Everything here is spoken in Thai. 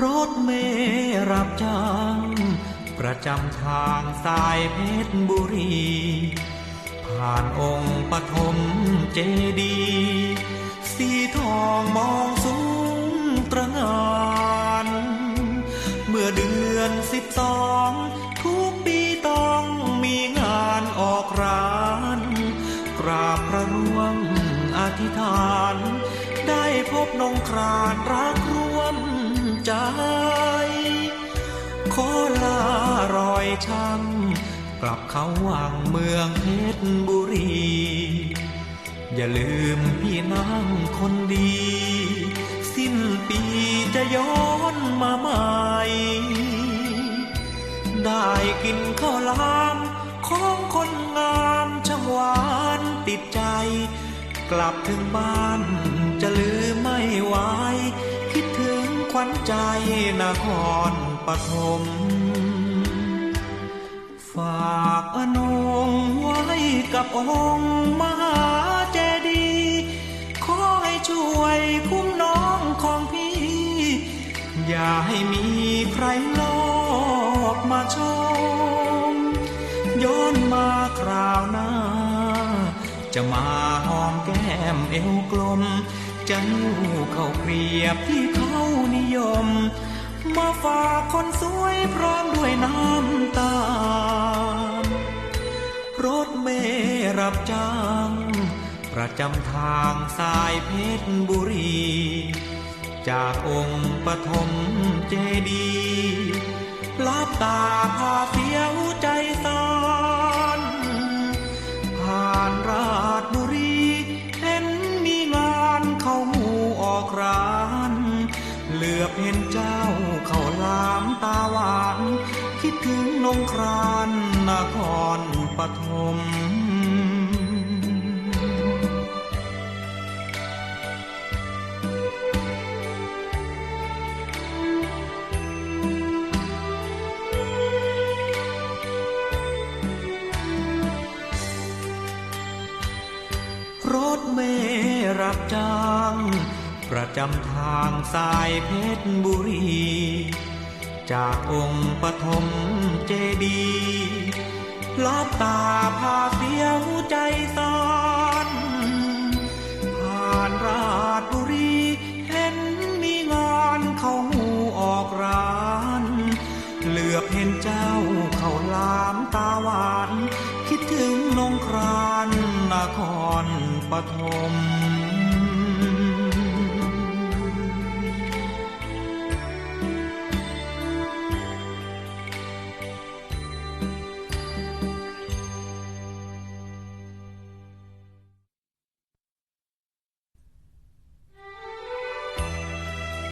รถเมรับจ้างประจำทางสายเพชรบุรี ผ่านองค์ปฐมเจดี สีทองมองสูงตระงานเมื่อเดือนสิบสองทุกปีต้องมีงานออกร้าน กราบพระร่วงอธิษฐาน ได้พบนงครานรักร่วม ใจ ขอลารอยช้ำกลับเขาวังเมืองเพชรบุรี อย่าลืมพี่นางคนดี สิ้นปีจะย้อนมาใหม่ ได้กินข้าวลามของคนงามช่างหวานติดใจ กลับถึงบ้านจะลืมไม่ไหว ใจนครปฐมฝากอนงไว้กับองค์มหาเจดีขอให้ช่วยคุ้มน้องของพี่ อย่าให้มีใครลอบมาชม ย้อนมาคราวหน้า จะมาหอมแก้มเอวกลม จะลูเข้าเปรียบที่เขานิยม มาฝากคนสวยพร้อมด้วยน้ำตาลรถเมล์รับจ้าง ประจำทางสายเพชรบุรี จากองค์ปฐมเจดีลับตาพาเสียวใจสา อบเห็นเจ้าเข้าลามตาหวาน คิดถึงนงครานนครปฐมรถเมล์รับจ้าง ประจำทางสายเพชรบุรี จากองค์ปฐมเจดีย์ลับตาพาเสียวใจสานผ่านราชบุรีเห็นมีงานเข้าหมู่ออกร้าน เหลือบเห็นเจ้าเข้าลามตาหวาน คิดถึงนงครานนครปฐม